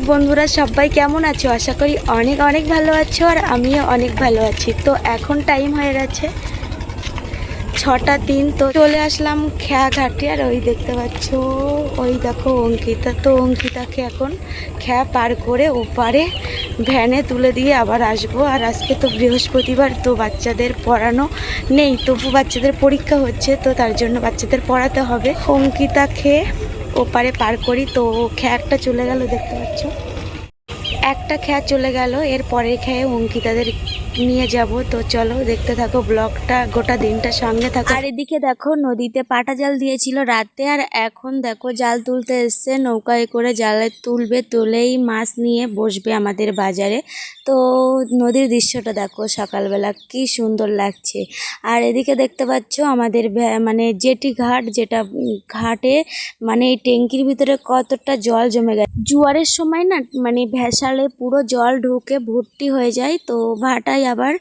সুপ্রভাত বন্ধুরা, সবাই কেমন আছো? আশা করি অনেক অনেক ভালো আছো আর আমিও অনেক ভালো আছি। তো এখন টাইম হয়ে গেছে ছটা তিন, তো চলে আসলাম খেয়া ঘাটে আর ওই দেখতে পাচ্ছ, ওই দেখো অঙ্কিতা। তো অঙ্কিতাকে এখন খেয়া পার করে ওপারে ভ্যানে তুলে দিয়ে আবার আসব। আর আজকে তো বৃহস্পতিবার, তো বাচ্চাদের পড়ানো নেই। তবু বাচ্চাদের পরীক্ষা হচ্ছে, তো তার জন্য বাচ্চাদের পড়াতে হবে। অঙ্কিতা খেয়ে ওপারে পার করি, তো খেয়ারটা চলে গেল, দেখতে পাচ্ছ? একটা খেয়া চলে গেল, এর পরের খেয়ে অঙ্কিতাদের নিয়ে যাব। তো চলো দেখতে থাকো ব্লগটা, গোটা দিনটা সঙ্গে থাকো। আর এদিকে দেখো, নদীতে পাটা জাল দিয়েছিল রাতে, আর এখন দেখো জাল তুলতে এসছে, নৌকায় করে জালে তুলবে, তুলেই মাছ নিয়ে বসবে আমাদের বাজারে। তো নদীর দৃশ্যটা দেখো সকালবেলা, কি সুন্দর লাগছে। আর এদিকে দেখতে পাচ্ছ আমাদের মানে জেটি ঘাট, যেটা ঘাটে মানে এই ট্যাঙ্কির ভিতরে কতটা জল জমে গেছে। জোয়ারের সময় না মানে ভেসালে পুরো জল ঢুকে ভর্তি হয়ে যায়, তো ভাটায় আবার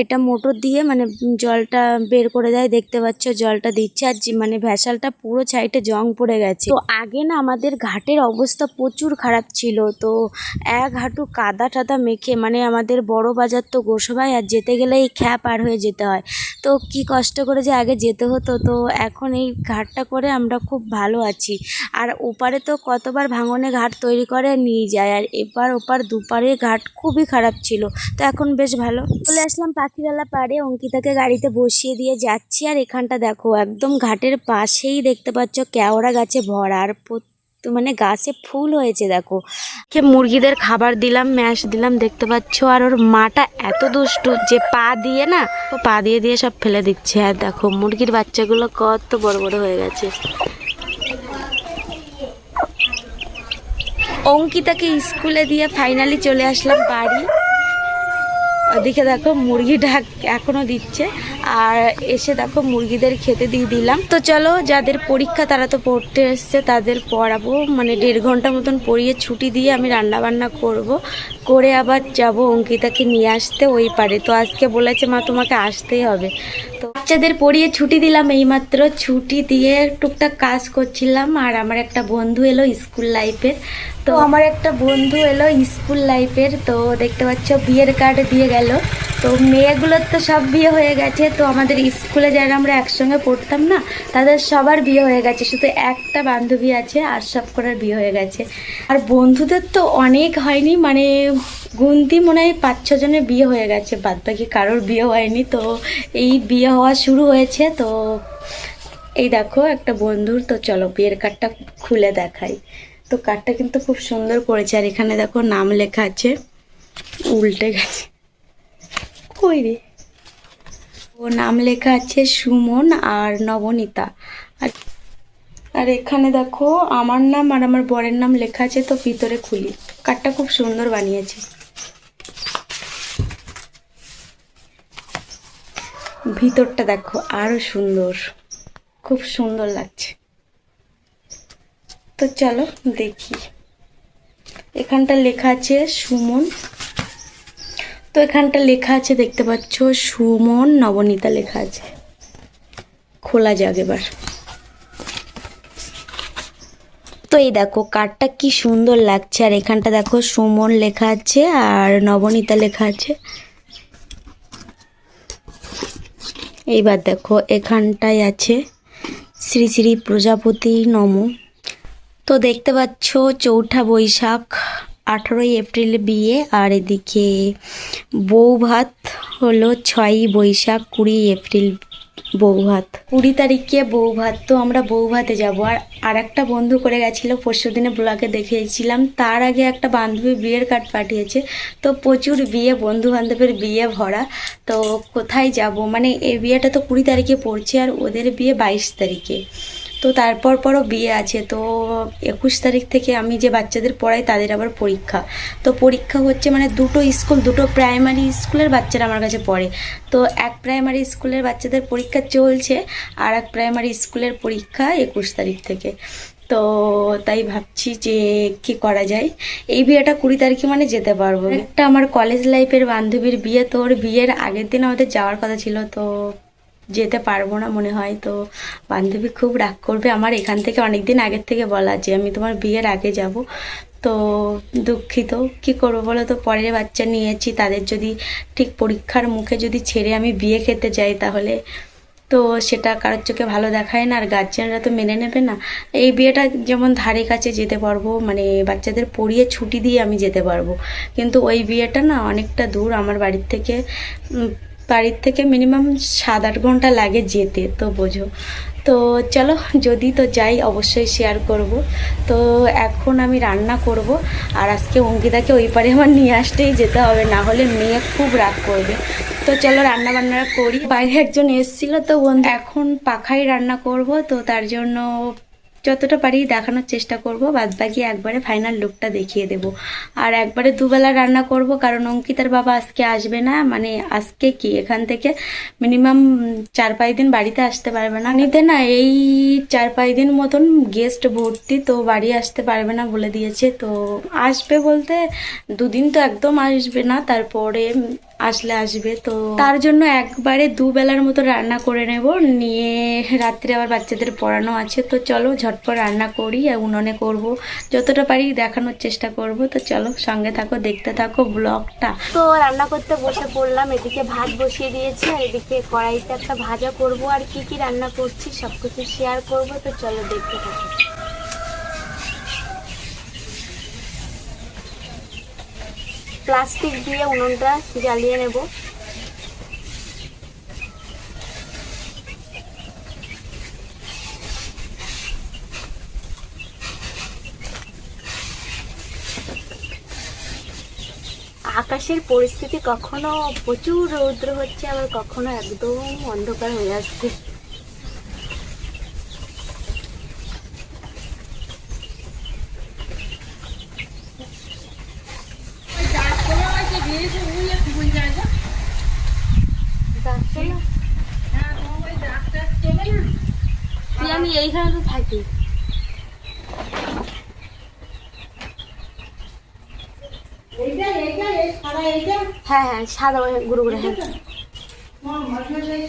এটা মোটর দিয়ে মানে জলটা বের করে দেয়, দেখতে পাচ্ছ জলটা দিচ্ছে আর মানে ভেসালটা পুরো সাইডে জং পড়ে গেছে। তো আগে না আমাদের ঘাটের অবস্থা প্রচুর খারাপ ছিল, তো এক হাঁটু কাদা টাদা মেখে মানে আমাদের বড় বাজার তো গোসবাই, আর যেতে গেলে এই খ্যা পার হয়ে যেতে হয়। তো কি কষ্ট করে যে আগে যেতে হতো, তো এখন এই ঘাটটা করে আমরা খুব ভালো আছি। আর ওপারে তো কতবার ভাঙনে ঘাট তৈরি করে নিয়ে যায়, আর এপার ওপার দুপারে ঘাট খুবই খারাপ ছিল, তো এখন বেশ ভালো। চলে আসলাম পাখিরালা পাড়ে। অঙ্কিতাকে গাড়িতে বসিয়ে দিয়ে যাচ্ছি। আর এখানটা দেখো, একদম ঘাটের পাশেই দেখতে পাচ্ছ কেওড়া গাছে ভরা। আর তো মানে গাছে ফুল হয়েছে, দেখো। কে মুরগিদের খাবার দিলাম, ম্যাশ দিলাম, দেখতে পাচ্ছ। আর ওর মাটা এত দুষ্টু যে পা দিয়ে না, ও পা দিয়ে দিয়ে সব ফেলে দিচ্ছে। আর দেখো, মুরগির বাচ্চাগুলো কত বড় বড় হয়ে গেছে। অঙ্কিতাকে স্কুলে দিয়ে ফাইনালি চলে আসলাম বাড়ি। ওদিকে দেখো মুরগি ঢাক এখনও দিচ্ছে। আর এসে দেখো মুরগিদের খেতে দিয়ে দিলাম। তো চলো, যাদের পরীক্ষা তারা তো পড়তে এসছে, তাদের পড়াবো। মানে দেড় ঘণ্টা মতন পড়িয়ে ছুটি দিয়ে আমি রান্না বান্না করব। করে আবার যাব অঙ্কিতাকে নিয়ে আসতে ওই পারে। তো আজকে বলেছে মা তোমাকে আসতেই হবে। তো বাচ্চাদের পড়িয়ে ছুটি দিলাম এইমাত্র। ছুটি দিয়ে টুকটাক কাজ করছিলাম আর আমার একটা বন্ধু এলো স্কুল লাইফের। তো আমার একটা বন্ধু এলো স্কুল লাইফের। তো দেখতে পাচ্ছ বিয়ের কার্ড দিয়ে গেল। তো মেয়েগুলোর তো সব বিয়ে হয়ে গেছে। তো আমাদের স্কুলে যারা আমরা একসঙ্গে পড়তাম না, তাদের সবার বিয়ে হয়ে গেছে। শুধু একটা বান্ধবী আছে আর সব করার বিয়ে হয়ে গেছে। আর বন্ধুদের তো অনেক হয়নি। মানে গুনতি মনে হয় পাঁচ ছজনের বিয়ে হয়ে গেছে বাদ বাকি কারোর বিয়ে হয়নি। তো এই বিয়ে হওয়া শুরু হয়েছে, তো এই দেখো একটা বন্ধুর, তো চলো বিয়ের কার্ডটা খুলে দেখাই। তো কার্ডটা কিন্তু খুব সুন্দর করেছে, আর এখানে দেখো নাম লেখা আছে, উল্টে গেছে। কই রে? ও নাম লেখা আছে সুমন আর নবনীতা। আর আর এখানে দেখো আমার নাম আর আমার বরের নাম লেখা আছে, তো ভিতরে খুলি। কার্ডটা খুব সুন্দর বানিয়েছে। ভিতরটা দেখো আরও সুন্দর। খুব সুন্দর লাগছে। তো চলো দেখি। এখানটা লেখা আছে সুমন। তো এখানটা লেখা আছে দেখতে পাচ্ছ, সুমন নবনীতা লেখা আছে। খোলা যাক এবার। তো এই দেখো কার্ডটা কি সুন্দর লাগছে। আর এখানটা দেখো সুমন লেখা আছে আর নবনীতা লেখা আছে। এইবার দেখো, এখানটায় আছে শ্রী শ্রী প্রজাপতি নম। তো দেখতে পাচ্ছ, চৌঠা বৈশাখ, আঠেরোই এপ্রিল বিয়ে, আর এদিকে বউ ভাত হলো ছয়ই বৈশাখ কুড়ি এপ্রিল বউ ভাত কুড়ি তারিখে বউ ভাত তো আমরা বউ ভাতে যাব। আর আর একটা বন্ধু করে গেছিল, পরশু দিনে ব্লগে দেখিয়েছিলাম। তার আগে একটা বান্ধবী বিয়ের কার্ড পাঠিয়েছে। তো প্রচুর বিয়ে বন্ধু বান্ধবের বিয়ে ভরা। তো কোথায় যাব? মানে এই বিয়েটা তো কুড়ি তারিখে পড়ছে, আর ওদের বিয়ে বাইশ তারিখে। তো তারপর পরও বিয়ে আছে। তো একুশ তারিখ থেকে আমি যে বাচ্চাদের পড়াই তাদের আবার পরীক্ষা। তো পরীক্ষা হচ্ছে মানে দুটো স্কুল, দুটো প্রাইমারি স্কুলের বাচ্চারা আমার কাছে পড়ে। তো এক প্রাইমারি স্কুলের বাচ্চাদের পরীক্ষা চলছে আর এক প্রাইমারি স্কুলের পরীক্ষা একুশ তারিখ থেকে। তো তাই ভাবছি যে কি করা যায়। এই বিয়েটা কুড়ি তারিখে মানে যেতে পারব। একটা আমার কলেজ লাইফের বান্ধবীর বিয়ে তো ওর বিয়ের আগের দিন আমাদের যাওয়ার কথা ছিল, তো যেতে পারব না মনে হয়। তো বান্ধবী খুব রাগ করবে। আমার এখান থেকে অনেক দিন আগের থেকে বলা যে, আমি তোমার বিয়ের আগে যাব। তো দুঃখিত। কি করব বলো তো? পরের বাচ্চা নিয়েছি। তাদের যদি ঠিক পরীক্ষার মুখে যদি ছেড়ে আমি বিয়ে খেতে যাই তাহলে? তো সেটা কারোর চোখে ভালো দেখায় না। আর গার্জেনরা তো মেনে নেবে না। এই বিয়েটা যেমন ধারে কাছে যেতে পারব মানে বাচ্চাদের পড়িয়ে ছুটি দিয়ে আমি যেতে পারব। কিন্তু ওই বিয়েটা না অনেকটা দূর। আমার বাড়ির থেকে বাড়ির থেকে মিনিমাম সাত আট ঘণ্টা লাগে যেতে, তো বোঝো। তো চলো, যদি তো যাই, অবশ্যই শেয়ার করব। তো এখন আমি রান্না করব, আর আজকে অঙ্কিতাকে ওই পারে আমার নিয়ে আসতেই যেতে হবে, না হলে মেয়ে খুব রাগ করবে। তো চলো রান্না বান্না করি। বাইরে একজন এসেছিল, তো এখন পাখাই রান্না করব, তো তার জন্য যতটা পারি দেখানোর চেষ্টা করব বাদ বাকি একবারে ফাইনাল লুকটা দেখিয়ে দেব। আর একবারে দুবেলা রান্না করব, কারণ অঙ্কিতার বাবা আজকে আসবে না মানে আজকে কি, এখান থেকে মিনিমাম চার পাঁচ দিন বাড়িতে আসতে পারবে না। নিতে না, এই চার পাঁচ দিন মতন গেস্ট ভর্তি, তো বাড়ি আসতে পারবে না বলে দিয়েছে, তো আসবে বলতে দুদিন তো একদম আসবে না, তারপরে আসলে আসবে তো তার জন্য একবারে দুবেলার মতো রান্না করে নেব। নিয়ে রাত্রে আবার বাচ্চাদের পড়ানো আছে তো চলো ঝটপট রান্না করি আর উনুনে করব। যতটা পারি দেখানোর চেষ্টা করব তো চলো সঙ্গে থাকো দেখতে থাকো ব্লগটা। তো রান্না করতে বসে পড়লাম এদিকে ভাত বসিয়ে দিয়েছি আর এদিকে কড়াইতে একটা ভাজা করব। আর কি কি রান্না করছি সব কিছু শেয়ার করব তো চলো দেখতে থাকো। প্লাস্টিক দিয়ে উনুনটা জ্বালিয়ে নেব। আকাশের পরিস্থিতি কখনো প্রচুর রৌদ্র হচ্ছে, আবার কখনো একদম অন্ধকার হয়ে আসছে যাচ্ছে না? তুই আমি এইখানে তো থাকি। হ্যাঁ হ্যাঁ সাদা গুঁড়ো গুঁড়ো হ্যাঁ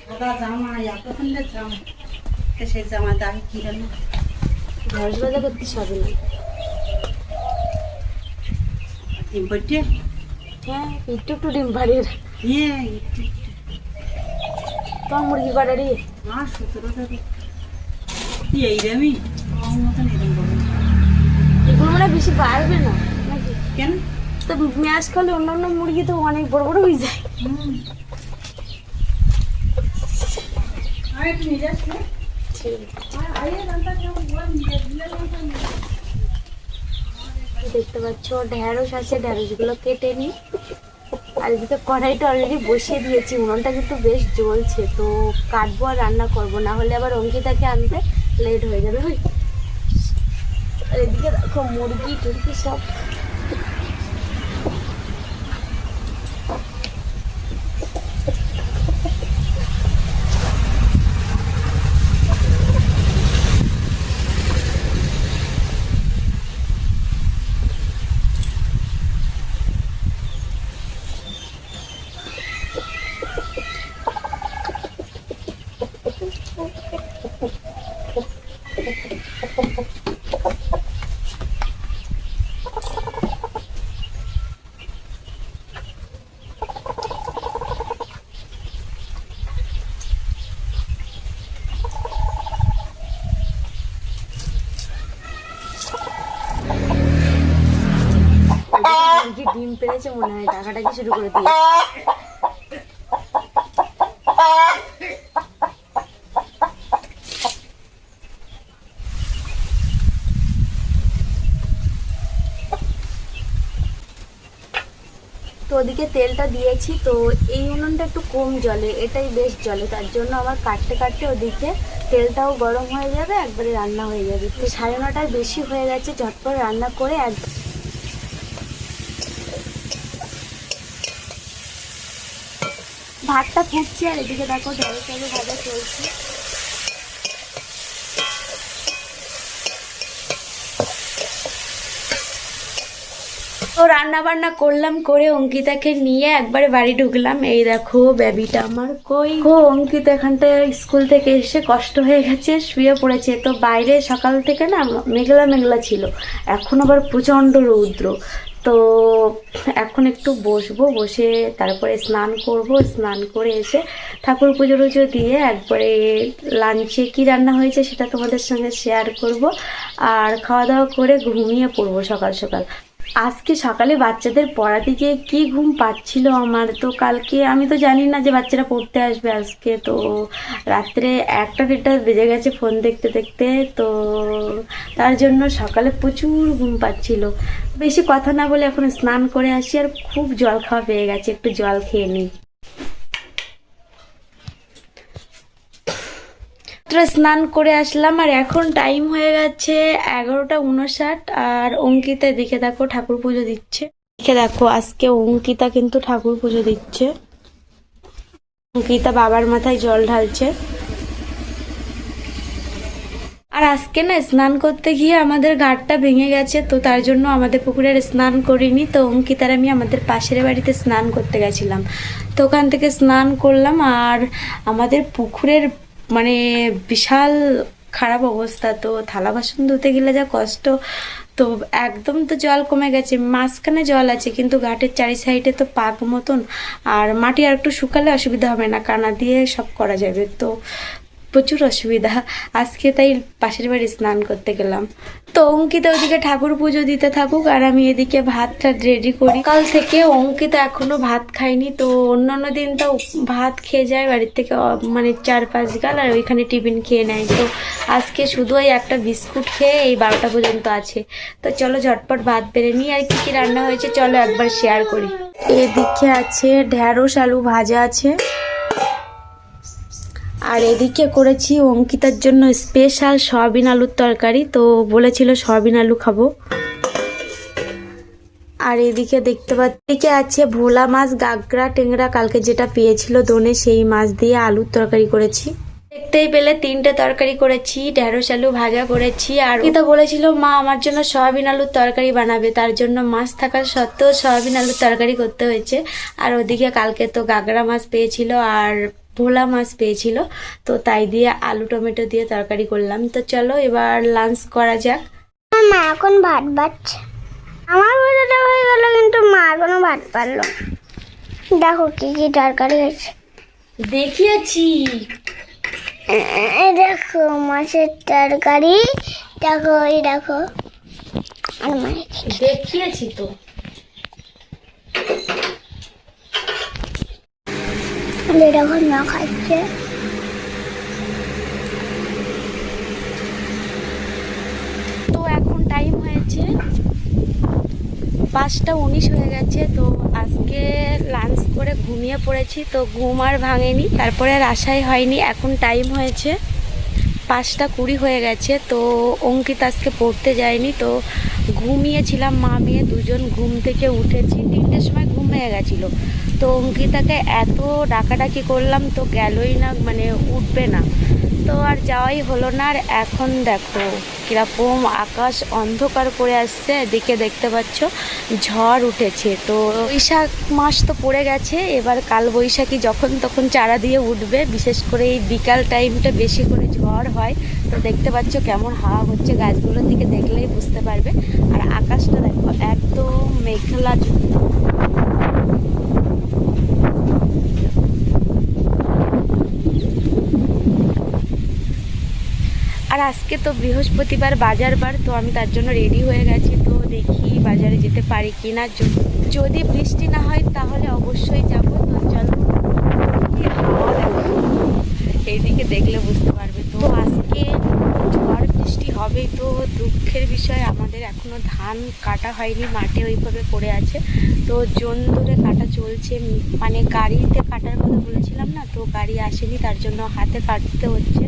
সাদা জামা এত সুন্দর জামা সেই জামা দামি কিনে না। ঘর করতে হবে না হ্যাঁ একটু একটু ডিম পাড়ির ইয়ে তোমার মুরগি আর সতেরোটা এই দামি? মতন এরকম এগুলো মানে বেশি বাড়বে না নাকি? কেন? তো ম্যাচ করলে অন্যান্য মুরগি তো অনেক বড় বড় হয়ে যায়। আর একটু নিয়ে যাচ্ছে ঠিক। আর আইয়ে রান্না কেমন? নিয়ে দিলে দেখতে পাচ্ছ। ঢ্যাঁড়স আছে, ঢ্যাঁড়সগুলো কেটে নিই। আর এদিকে কড়াইটা অলরেডি বসিয়ে দিয়েছি, উনুনটা কিন্তু বেশ জ্বলছে, তো কাটবো আর রান্না করব। না হলে আবার অঙ্কিতাকে আনতে লেট হয়ে যাবে। আর এদিকে দেখো মুরগি, টুরগি সব মুরগি ডিম পেরেছে মনে হয় টাকাটাকে শুরু করে দিয়ে তো ওদিকে তেলটা দিয়েছি, তো এই উনুনটা একটু কম জলে, এটাই বেশ জলে, তার জন্য আমার কাটতে কাটতে ওদিকে তেলটাও গরম হয়ে যাবে, একবারে রান্না হয়ে যাবে। তো সাড়ে নটার বেশি হয়ে গেছে, ঝটপট রান্না করে এক ভাতটা ফুটছে আর এদিকে দেখো জল আলু ভাজা চলছে। তো রান্না বান্না করলাম, করে অঙ্কিতাকে নিয়ে একবারে বাড়ি ঢুকলাম। এই দেখো বেবিটা আমার কই। ও অঙ্কিতা এখানটায় স্কুল থেকে এসে কষ্ট হয়ে গেছে, শুয়ে পড়েছে। তো বাইরে সকাল থেকে না মেঘলা মেঘলা ছিল। এখন আবার প্রচণ্ড রৌদ্র। তো এখন একটু বসবো, বসে তারপরে স্নান করব। স্নান করে এসে ঠাকুর পুজো টুজো দিয়ে একবারে লাঞ্চে কি রান্না হয়েছে সেটা তোমাদের সঙ্গে শেয়ার করব। আর খাওয়া দাওয়া করে ঘুমিয়ে পড়ব সকাল সকাল। আজকে সকালে বাচ্চাদের পড়াতে গিয়ে কি ঘুম পাচ্ছিল আমার? তো কালকে আমি তো জানি না যে বাচ্চারা পড়তে আসবে আজকে। তো রাত্রে একটা দেড়টা বেজে গেছে ফোন দেখতে দেখতে। তো তার জন্য সকালে প্রচুর ঘুম পাচ্ছিল। বেশি কথা না বলে এখন স্নান করে আসি আর খুব জল খাওয়া পেয়ে গেছে। একটু জল খেয়ে নিই। মাত্র স্নান করে আসলাম আর এখন টাইম হয়ে গেছে এগারোটা উনষাট আর অঙ্কিতা দেখে দেখো ঠাকুর পুজো দিচ্ছে। দেখে দেখো আজকে অঙ্কিতা কিন্তু ঠাকুর পুজো দিচ্ছে। অঙ্কিতা বাবার মাথায় জল ঢালছে। আর আজকে না স্নান করতে গিয়ে আমাদের ঘাটটা ভেঙে গেছে, তো তার জন্য আমাদের পুকুরে আর স্নান করিনি, তো অঙ্কিতার আমি আমাদের পাশের বাড়িতে স্নান করতে গেছিলাম। তো ওখান থেকে স্নান করলাম আর আমাদের পুকুরের মানে বিশাল খারাপ অবস্থা তো, থালা বাসন ধুতে গেলে যা কষ্ট। তো একদম তো জল কমে গেছে, মাঝখানে জল আছে, কিন্তু ঘাটের চারি সাইডে তো পাক মতন। আর মাটি আর একটু শুকালে অসুবিধা হবে না, কানা দিয়ে সব করা যাবে। তো প্রচুর অসুবিধা। আজকে তাই পাশের বাড়ি স্নান করতে গেলাম। তো অঙ্কিতা ওইদিকে ঠাকুর পুজো দিতে থাকুক আর আমি এদিকে ভাতটা রেডি করি। কাল থেকে অঙ্কিতা এখনও ভাত খায়নি, তো অন্যান্য দিন তো ভাত খেয়ে যায় বাড়ির থেকে মানে চার পাঁচ গাল আর ওইখানে টিফিন খেয়ে নেয়। তো আজকে শুধু ওই একটা বিস্কুট খেয়ে এই বারোটা পর্যন্ত আছে। তো চলো ঝটপট ভাত বেড়ে নিই আর কি কি রান্না হয়েছে চলো একবার শেয়ার করি। এদিকে আছে ঢ্যাঁড়স, আলু ভাজা আছে। আর এদিকে করেছি অঙ্কিতার জন্য স্পেশাল সয়াবিন আলুর তরকারি, তো বলেছিল সয়াবিন আলু খাব। আর এদিকে দেখতে পাচ্ছি আছে ভোলা মাছ, গাগরা টেংরা কালকে যেটা পেয়েছিল দোনে সেই মাছ দিয়ে আলুর তরকারি করেছি। দেখতেই পেলে তিনটে তরকারি করেছি, ঢেঁড়স আলু ভাজা করেছি, আর এটা বলেছিল, মা, আমার জন্য সয়াবিন আলুর তরকারি বানাবে, তার জন্য মাছ থাকার সত্ত্বেও সয়াবিন আলুর তরকারি করতে হয়েছে। আর ওদিকে কালকে তো গাগরা মাছ পেয়েছিল, আর ভোলা মাছ পেয়েছিল। তো তাই দিয়ে আলু টমেটো দিয়ে তরকারি করলাম। তো চলো এবার লাঞ্চ করা যাক। মা এখন ভাত বাড়ছে। আমার ভাজাটা হয়ে গেল কিন্তু মা এখনও ভাত পারল। দেখো কি কি তরকারি হয়েছে। দেখিয়েছি। দেখো মাছের তরকারি। দেখো এই দেখো। আর দেখিয়েছি তো। না খাচ্ছে। তো এখন টাইম হয়েছে পাঁচটা উনিশ হয়ে গেছে, তো আজকে লাঞ্চ করে ঘুমিয়ে পড়েছি, তো ঘুম আর ভাঙেনি, তারপরে আর আশাই হয়নি, এখন টাইম হয়েছে। পাঁচটা কুড়ি হয়ে গেছে, তো অঙ্কিত আজকে পড়তে যায়নি, তো ঘুমিয়েছিলাম, মা মেয়ে দুজন ঘুম থেকে উঠেছি, তিনটের সময় ঘুম হয়ে গেছিল। তো অঙ্কিতাকে এত ডাকাডাকি করলাম, তো গেলই না মানে উঠবে না। তো আর যাওয়াই হলো না। আর এখন দেখো, কীরকম আকাশ অন্ধকার করে আসছে। এদিকে দেখতে পাচ্ছ, ঝড় উঠেছে। তো বৈশাখ মাস তো পড়ে গেছে, এবার কাল বৈশাখী যখন তখন চারা দিয়ে উঠবে। বিশেষ করে এই বিকাল টাইমটা বেশি করে ঝড় হয়। তো দেখতে পাচ্ছ কেমন হাওয়া হচ্ছে। গাছগুলোর দিকে দেখলেই বুঝতে পারবে। আর আকাশটা দেখো, একদম মেঘলা যুক্ত আর আজকে তো বৃহস্পতিবার বাজার বার, তো আমি তার জন্য রেডি হয়ে গেছি। তো দেখি বাজারে যেতে পারি কি না যদি বৃষ্টি না হয় তাহলে অবশ্যই যাব। তো চলো। এইদিকে দেখলে বুঝতে পারবে। তো আজকে বৃষ্টি হবে তো দুঃখের বিষয়, আমাদের এখনও ধান কাটা হয়নি মাঠে ওইভাবে পড়ে আছে। তো জন ধরে কাটা চলছে মানে গাড়িতে কাটার কথা বলেছিলাম না, তো গাড়ি আসেনি, তার জন্য হাতে কাটতে হচ্ছে।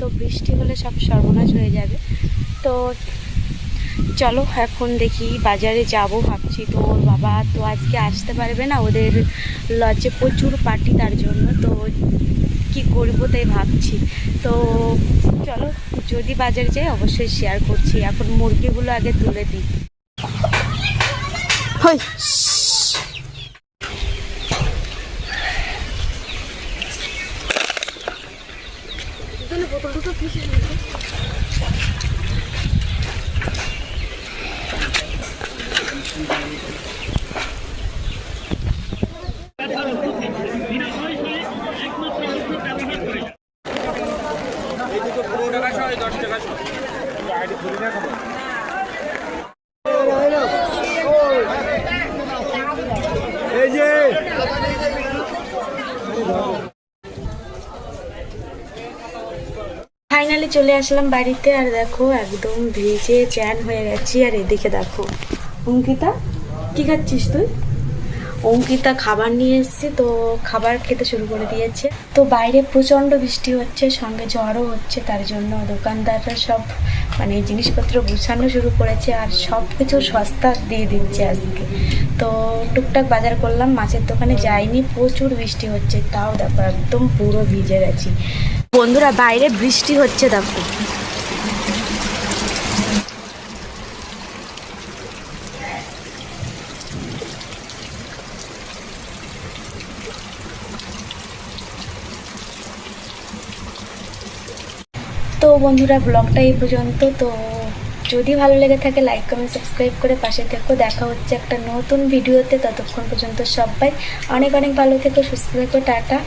তো বৃষ্টি হলে সব সর্বনাশ হয়ে যাবে। তো চলো এখন দেখি বাজারে যাব ভাবছি। তো ওর বাবা তো আজকে আসতে পারবে না, ওদের লজে প্রচুর পার্টি তার জন্য, তো কি করব তাই ভাবছি। তো চলো যদি বাজারে যাই অবশ্যই শেয়ার করছি। এখন মুরগিগুলো আগে তুলে দিই। হই। ফাইনালি চলে আসলাম বাড়িতে, আর দেখো একদম ভিজে চ্যান হয়ে গেছি, আর এদিকে দেখো। অঙ্কিতা, কি খাচ্ছিস তুই? অঙ্কিতা খাবার নিয়ে এসেছি, তো খাবার খেতে শুরু করে দিয়েছে। তো বাইরে প্রচণ্ড বৃষ্টি হচ্ছে, সঙ্গে ঝড়ও হচ্ছে, তার জন্য দোকানদাররা সব মানে জিনিসপত্র গুছানো শুরু করেছে, আর সব কিছু সস্তা দিয়ে দিচ্ছে আজকে। তো টুকটাক বাজার করলাম, মাছের দোকানে যাইনি, প্রচুর বৃষ্টি হচ্ছে, তাও দেখো একদম পুরো ভিজে গেছি। বন্ধুরা, বাইরে বৃষ্টি হচ্ছে, দেখো। তো বন্ধুরা ব্লগটা এই পর্যন্ত। তো যদি ভালো লেগে থাকে লাইক কমেন্ট সাবস্ক্রাইব করে পাশে থেকো। দেখা হচ্ছে একটা নতুন ভিডিওতে। ততক্ষণ পর্যন্ত সবাই অনেক অনেক ভালো থেকো, সুস্থ থেকো, টাটা।